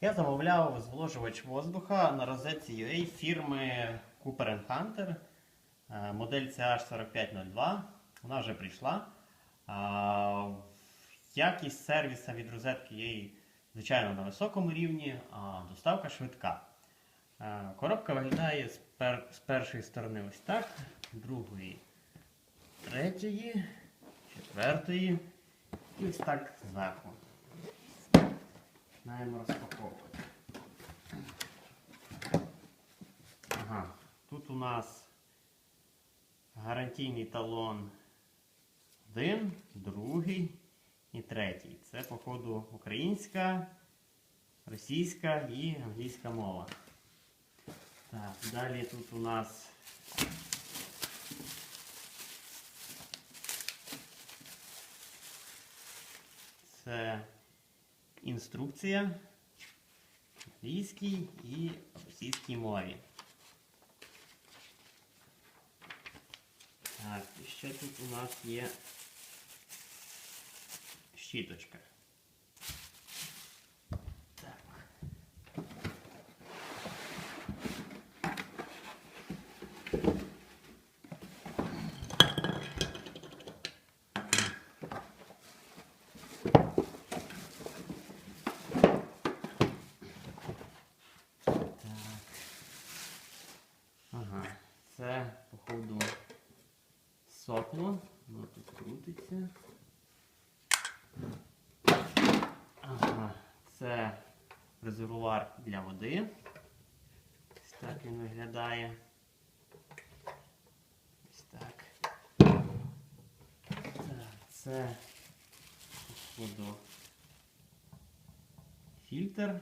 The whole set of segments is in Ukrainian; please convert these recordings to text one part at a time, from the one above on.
Я замовляв зволожувач воздуха на розетці UA фірми Cooper Hunter. Е, Модель CH4502. Вона вже прийшла. Якість сервіса від розетки UA, звичайно, на високому рівні, а доставка швидка. Е, Коробка виглядає з, пер- з першої сторони ось так, другої, третьої, четвертої і ось так зверху. Починаємо розпаковувати. Ага, тут у нас гарантійний талон один, другий і третій. Це, походу, українська, російська і англійська мова. Так, далі тут у нас це інструкція в англійській і російській мові. Так, і ще тут у нас є щіточка. Сопло. Воно тут крутиться. Ага, це резервуар для води. Ось так він виглядає. Ось так. Це, походу, фільтр.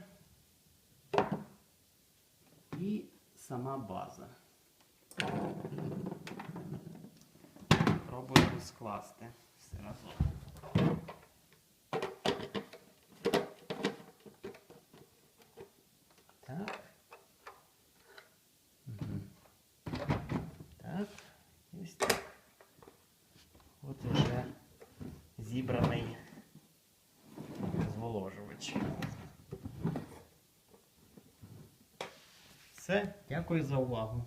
І сама база. Скласти все разом. Так. Так. Ось так. От уже зібраний зволожувач. Все, дякую за увагу.